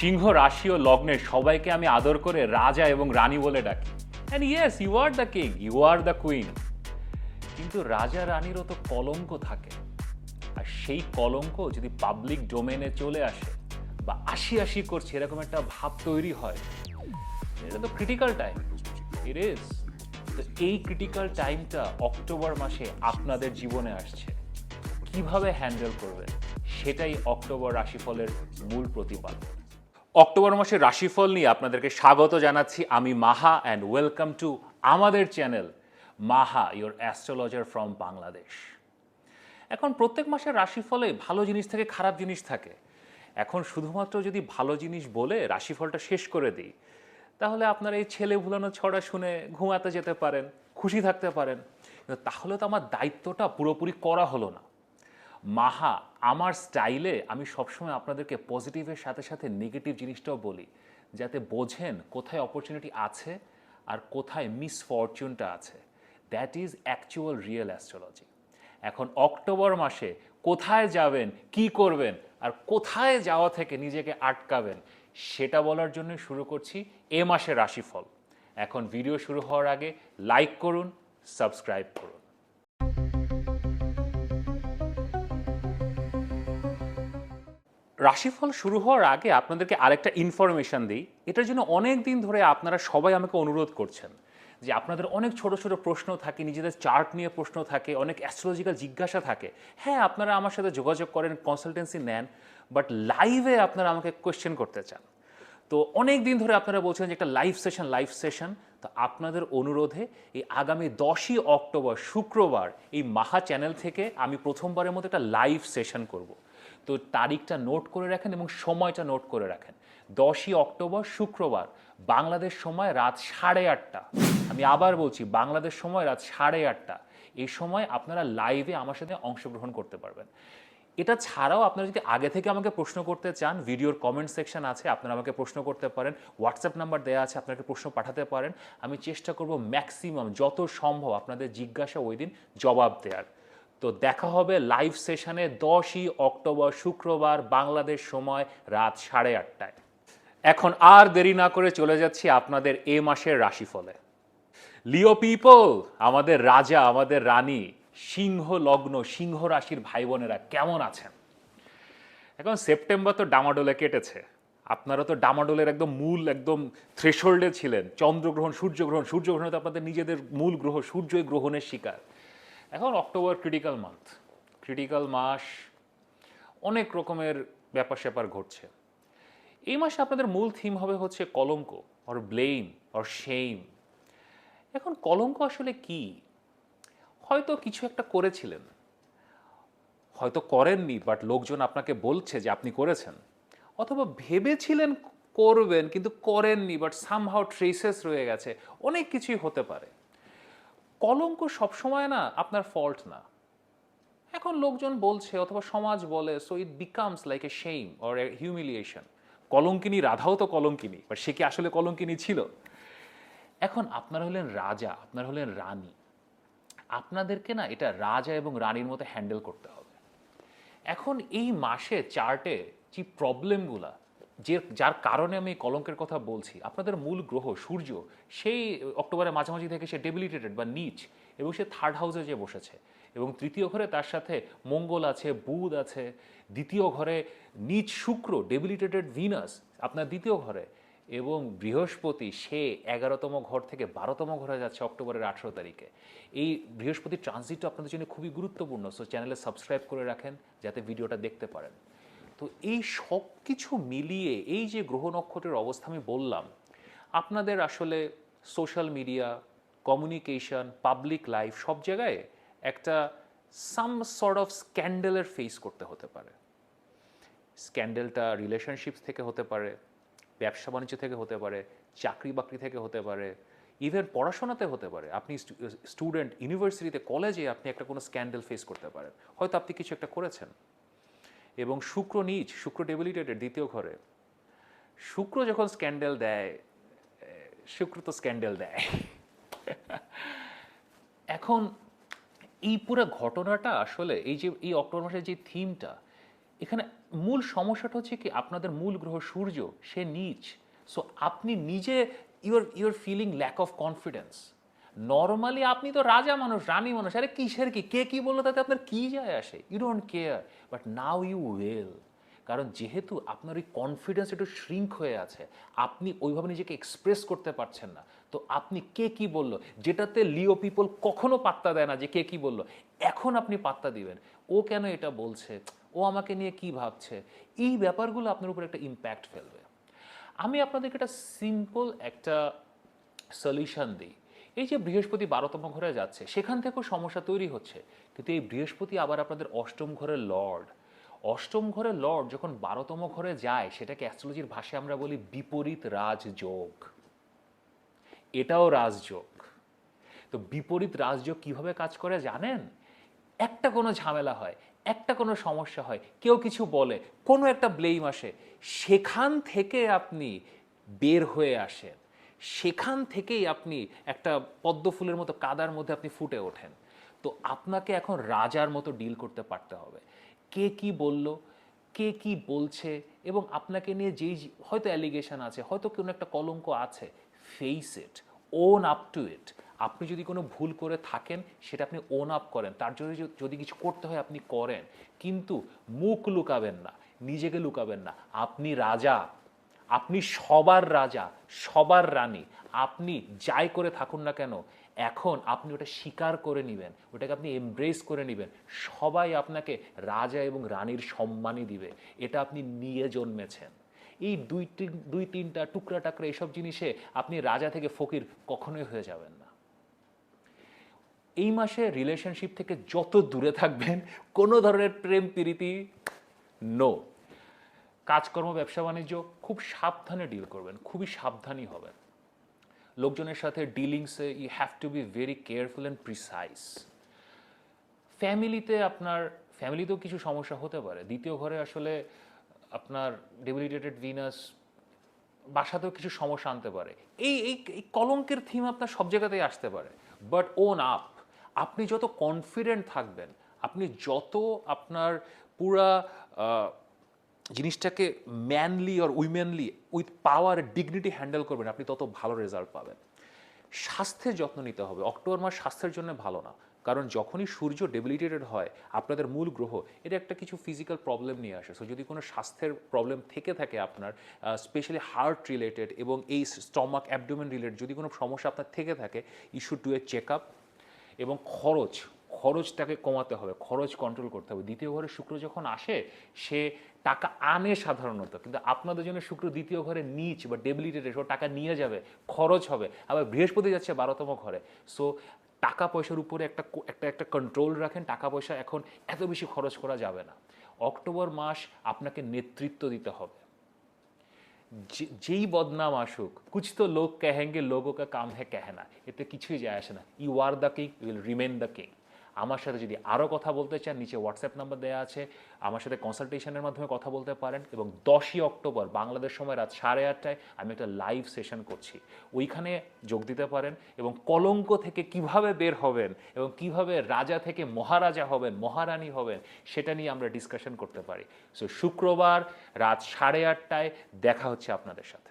সিংহ রাশি ও লগ্নের সবাইকে আমি আদর করে রাজা এবং রানী বলে ডাকি। And yes you are the king you are the queen কিন্তু রাজা রানীরও তো কলঙ্ক থাকে। আর সেই কলঙ্ক যদি পাবলিক ডোমেনে চলে আসে বা আশি আশি করছে, এরকম একটা ভাব তৈরি হয়, এটা তো ক্রিটিক্যাল টাইম ইট ইজ তো এই ক্রিটিক্যাল টাইমটা অক্টোবর মাসে আপনাদের জীবনে আসছে। কীভাবে হ্যান্ডেল করবেন? সেটাই অক্টোবর রাশিফলের মূল প্রতিপাদন। অক্টোবর মাসের রাশিফল নিয়ে আপনাদেরকে স্বাগত জানাচ্ছি। আমি মাহা অ্যান্ড ওয়েলকাম টু আমাদের channel Maha your astrologer from Bangladesh এখন প্রত্যেক মাসের রাশিফলে ভালো জিনিস থেকে খারাপ জিনিস থাকে। এখন শুধুমাত্র যদি ভালো জিনিস বলে রাশিফলটা শেষ করে দিই, তাহলে আপনার এই ছেলে ভুলানো ছড়া শুনে ঘুমাতে যেতে পারেন, খুশি থাকতে পারেন। তাহলে তো আমার দায়িত্বটা পুরোপুরি করা হলো না। মাহা, আমার স্টাইলে আমি সবসময় আপনাদেরকে পজিটিভের সাথে সাথে নেগেটিভ জিনিসটাও বলি। যাতে বোঝেন কোথায় অপরচুনিটি আছে আর কোথায় মিসফরচুনটা আছে। That is actual real astrology এখন অক্টোবর মাসে কোথায় যাবেন, কি করবেন আর কোথায় যাওয়া থেকে নিজেকে আটকাবেন, সেটা বলার জন্য শুরু করছি এ মাসের রাশিফল। এখন ভিডিও শুরু হওয়ার আগে লাইক করুন সাবস্ক্রাইব করুন। রাশিফল শুরু হওয়ার আগে আপনাদেরকে আরেকটা ইনফরমেশন দিই। এটার জন্য অনেক দিন ধরে আপনারা সবাই আমাকে অনুরোধ করছেন যে আপনাদের অনেক ছোট ছোট প্রশ্ন থাকে, নিজেদের চার্ট নিয়ে প্রশ্ন থাকে, অনেক অ্যাস্ট্রোলজিক্যাল জিজ্ঞাসা থাকে। হ্যাঁ আপনারা আমার সাথে যোগাযোগ করেন কনসালটেন্সি নেন বাট লাইভে আপনারা আমাকে কোয়েশ্চেন করতে চান। তো অনেক দিন ধরে আপনারা বলছেন যে একটা লাইভ সেশন লাইভ সেশন তো আপনাদের অনুরোধে এই আগামী দশই অক্টোবর, শুক্রবার এই মাহা চ্যানেল থেকে আমি প্রথমবারের মতো একটা লাইভ সেশন করব। তো তারিখটা নোট করে রাখেন এবং সময়টা নোট করে রাখেন। দশই অক্টোবর শুক্রবার, বাংলাদেশ সময় রাত সাড়ে আটটা। আমি আবার বলছি, বাংলাদেশ সময় রাত সাড়ে আটটা। এই সময় আপনারা লাইভে আমার সাথে অংশগ্রহণ করতে পারবেন। এটা ছাড়াও আপনারা যদি আগে থেকে আমাকে প্রশ্ন করতে চান, ভিডিওর কমেন্ট সেকশন আছে, আপনারা আমাকে প্রশ্ন করতে পারেন হোয়াটসঅ্যাপ নাম্বার দেওয়া আছে, আপনাকে প্রশ্ন পাঠাতে পারেন। আমি চেষ্টা করব ম্যাক্সিমাম যত সম্ভব আপনাদের জিজ্ঞাসা ওই দিন জবাব দেওয়ার তো দেখা হবে লাইভ সেশনে দশই অক্টোবর শুক্রবার বাংলাদেশ সময় রাত সাড়ে আটটায়। এখন আর দেরি না করে চলে যাচ্ছি আপনাদের এ মাসের রাশিফলে। লিও পিপল আমাদের রাজা, আমাদের রানী, সিংহ লগ্ন, সিংহ রাশির ভাই বোনেরা কেমন আছেন? এখন সেপ্টেম্বর তো ডামাডোলে কেটেছে। আপনারা তো ডামাডোলের একদম মূল, একদম থ্রেশোল্ডে ছিলেন। চন্দ্রগ্রহণ, সূর্যগ্রহণ সূর্যগ্রহণ তো আপনাদের নিজেদের মূল গ্রহ, সূর্যই গ্রহণের শিকার। এখন অক্টোবর ক্রিটিক্যাল মান্থ ক্রিটিক্যাল মাস, অনেক রকমের ব্যাপার স্যাপার ঘটছে। এই মাসে আপনাদের মূল থিম হবে হচ্ছে কলঙ্ক অর ব্লেম অর শেম এখন কলঙ্ক আসলে কি? হয়তো কিছু একটা করেছিলেন। হয়তো করেননি বাট লোকজন আপনাকে বলছে যে আপনি করেছেন। অথবা ভেবেছিলেন করবেন, কিন্তু করেননি বাট সামহাও ট্রেসেস রয়ে গেছে। অনেক কিছুই হতে পারে। কলঙ্ক সবসময় না আপনার ফল্ট না। এখন লোকজন বলছে অথবা সমাজ বলে so it becomes like a shame or a humiliation কলঙ্কিনী, রাধাও তো কলঙ্কিনী বাট সে কি আসলে কলঙ্কিনী ছিল? এখন আপনারা হলেন রাজা, আপনারা হলেন রানী। আপনাদেরকে না এটা রাজা এবং রানীর মতো হ্যান্ডেল করতে হবে। এখন এই মাসে চার্টে যে প্রবলেমগুলা যে যার কারণে আমি কলঙ্কের কথা বলছি, আপনাদের মূল গ্রহ সূর্য, সেই অক্টোবরের মাঝামাঝি থেকে সে ডেবিলিটেটেড বা নিচ এবং সে থার্ড হাউসে যে বসেছে এবং তৃতীয় ঘরে তার সাথে মঙ্গল আছে, বুধ আছে, দ্বিতীয় ঘরে নিচ শুক্র ডেবিলিটেটেড ভিনাস আপনার দ্বিতীয় ঘরে এবং বৃহস্পতি সে এগারোতম ঘর থেকে বারোতম ঘরে যাচ্ছে অক্টোবরের আঠেরো তারিখে। এই বৃহস্পতির ট্রানজিটটা আপনাদের জন্য খুবই গুরুত্বপূর্ণ সো চ্যানেলে সাবস্ক্রাইব করে রাখেন যাতে ভিডিওটা দেখতে পারেন। তো এই সব কিছু মিলিয়ে এই যে গ্রহ নক্ষত্রের অবস্থা আমি বললাম, আপনাদের আসলে social media communication public life সব জায়গায় একটা সাম সর্ট অফ স্ক্যান্ডেলের ফেস করতে হতে পারে। স্ক্যান্ডেলটা রিলেশনশিপস থেকে হতে পারে, ব্যবসা বাণিজ্য থেকে হতে পারে, চাকরি বাকরি থেকে হতে পারে ইভেন পড়াশোনাতে হতে পারে। আপনি স্টুডেন্ট ইউনিভার্সিটিতে কলেজে আপনি একটা কোনো স্ক্যান্ডেল ফেস করতে পারেন। হয়তো আপনি কিছু একটা করেছেন। এবং শুক্র নিচ, শুক্র ডেবিলিটেটেড দ্বিতীয় ঘরে। শুক্র যখন স্ক্যান্ডেল দেয়, শুক্র তো স্ক্যান্ডেল দেয়। এখন এই পুরো ঘটনাটা আসলে, এই যে, এই অক্টোবর মাসের যে থিমটা এখানে মূল সমস্যাটা হচ্ছে কি, আপনাদের মূল গ্রহ সূর্য, সে নিচ। সো আপনি নিজে your your feeling lack of confidence normally আপনি তো রাজা মানুষ, রানী মানুষ। আরে কিসের কি? কে কি বলল তাতে আপনার কি যায় আসে? You don't care but now you will কারণ যেহেতু আপনার ওই কনফিডেন্স একটু শ্রিঙ্ক হয়ে আছে, আপনি ওইভাবে নিজেকে এক্সপ্রেস করতে পারছেন না। তো আপনি কে কি বলল? যেটাতে লিও পিপল কখনো পাত্তা দেয় না যে কে কি বলল। এখন আপনি পাত্তা দিবেন। ও কেন এটা বলছে? ও আমাকে নিয়ে কি ভাবছে? এই ব্যাপারগুলো আপনার উপর একটা ইম্প্যাক্ট ফেলবে। আমি আপনাদেরকে একটা সিম্পল একটা সলিউশন দিই। এই যে বৃহস্পতি বারোতম ঘরে যাচ্ছে, সেখান থেকেও সমস্যা তৈরি হচ্ছে। কিন্তু এই বৃহস্পতি আবার আপনাদের অষ্টম ঘরের লর্ড। অষ্টম ঘরের লর্ড যখন বারোতম ঘরে যায়, সেটাকে অ্যাস্ট্রোলজির ভাষায় আমরা বলি বিপরীত রাজযোগ। এটাও রাজযোগ। তো বিপরীত রাজযোগ কীভাবে কাজ করে জানেন? একটা কোনো ঝামেলা হয়, একটা কোনো সমস্যা হয়, কেউ কিছু বলে, কোনো একটা ব্লেম আসে, সেখান থেকে আপনি বের হয়ে আসেন। সেখান থেকেই আপনি একটা পদ্ম ফুলের মতো কাদার মধ্যে আপনি ফুটে ওঠেন। তো আপনাকে এখন রাজার মতো ডিল করতে পারতে হবে। কে কি বলল, কে কি বলছে এবং আপনাকে নিয়ে যেই হয়তো অ্যালিগেশন আছে, হয়তো কোনো একটা কলঙ্ক আছে face it own up to it আপনি যদি কোনো ভুল করে থাকেন, সেটা আপনি ওন আপ করেন। তার জন্য যদি- যদি কিছু করতে হয়, আপনি করেন। কিন্তু মুখ লুকাবেন না, নিজেকে লুকাবেন না। আপনি রাজা আপনি সবার রাজা, সবার রানী, আপনি যাই করে থাকুন না কেন, এখন আপনি ওটা স্বীকার করে নেবেন, ওটাকে আপনি এমব্রেস করে নেবেন। সবাই আপনাকে রাজা এবং রানীর সম্মানই দিবে, এটা আপনি নিয়ে জন্মেছেন। এই দুই তিন- দুই তিনটা টুকরা টাকরা এইসব জিনিসে আপনি রাজা থেকে ফকির কখনোই হয়ে যাবেন না। এই মাসে রিলেশনশিপ থেকে যত দূরে থাকবেন, কোনো ধরনের প্রেম প্রীতি নো কাজকর্ম, ব্যবসা বাণিজ্য খুব সাবধানে ডিল করবেন, খুবই সাবধানী হবেন। লোকজনের সাথে ডিলিংসে you have to be very careful and precise ফ্যামিলিতে আপনার ফ্যামিলিতেও কিছু সমস্যা হতে পারে। দ্বিতীয় ঘরে আসলে আপনার ডেবিলিটেটেড ভিনাস বাসাতেও কিছু সমস্যা আনতে পারে। এই এই কলঙ্কের থিম আপনার সব জায়গাতেই আসতে পারে। বাট ওন আপ আপনি যত কনফিডেন্ট থাকবেন, আপনি যত আপনার পুরা জিনিসটাকে manly R womanly with power dignity handle করবেন, আপনি তত ভালো রেজাল্ট পাবেন। স্বাস্থ্যের যত্ন নিতে হবে। অক্টোবর মাস স্বাস্থ্যের জন্য ভালো না। কারণ যখনই সূর্য ডেবিলিটেটেড হয়, আপনাদের মূল গ্রহ এটা একটা কিছু ফিজিক্যাল প্রবলেম নিয়ে আসে। সো যদি কোনো স্বাস্থ্যের প্রবলেম থেকে থাকে আপনার স্পেশালি হার্ট রিলেটেড এবং এই স্টমাক অ্যাবডোমেন রিলেটেড যদি কোনো সমস্যা আপনার থেকে থাকে issue to a check up এবং খরচ, খরচটাকে কমাতে হবে, খরচ কন্ট্রোল করতে হবে। দ্বিতীয় ঘরে শুক্র যখন আসে, সে টাকা আনে সাধারণত, কিন্তু আপনাদের জন্য শুক্র দ্বিতীয় ঘরে নিচ বা ডেবিলিটেড ও টাকা নিয়ে যাবে, খরচ হবে, আবার বৃহস্পতি যাচ্ছে বারোতম ঘরে। সো টাকা পয়সার উপরে একটা একটা একটা কন্ট্রোল রাখেন, টাকা পয়সা এখন এত বেশি খরচ করা যাবে না। অক্টোবর মাস আপনাকে নেতৃত্ব দিতে হবে। যেই বদনাম আসুক, কুছ তো লোক কহেঙ্গে, লোগো কা কাম হ্যাঁ কেহনা এতে কিছুই যায় আসে না। You are the king will remain the king আমার সাথে যদি আরও কথা বলতে চান, নিচে হোয়াটসঅ্যাপ নাম্বার দেওয়া আছে। আমার সাথে কনসালটেশনের মাধ্যমে কথা বলতে পারেন এবং দশই অক্টোবর, বাংলাদেশ সময় রাত সাড়ে আটটায় আমি একটা লাইভ সেশন করছি। ওইখানে যোগ দিতে পারেন এবং কলঙ্ক থেকে কীভাবে বের হবেন এবং কীভাবে রাজা থেকে মহারাজা হবেন, মহারানী হবেন, সেটা নিয়ে আমরা ডিসকাশন করতে পারি। সো শুক্রবার রাত সাড়ে আটটায় দেখা হচ্ছে আপনাদের সাথে।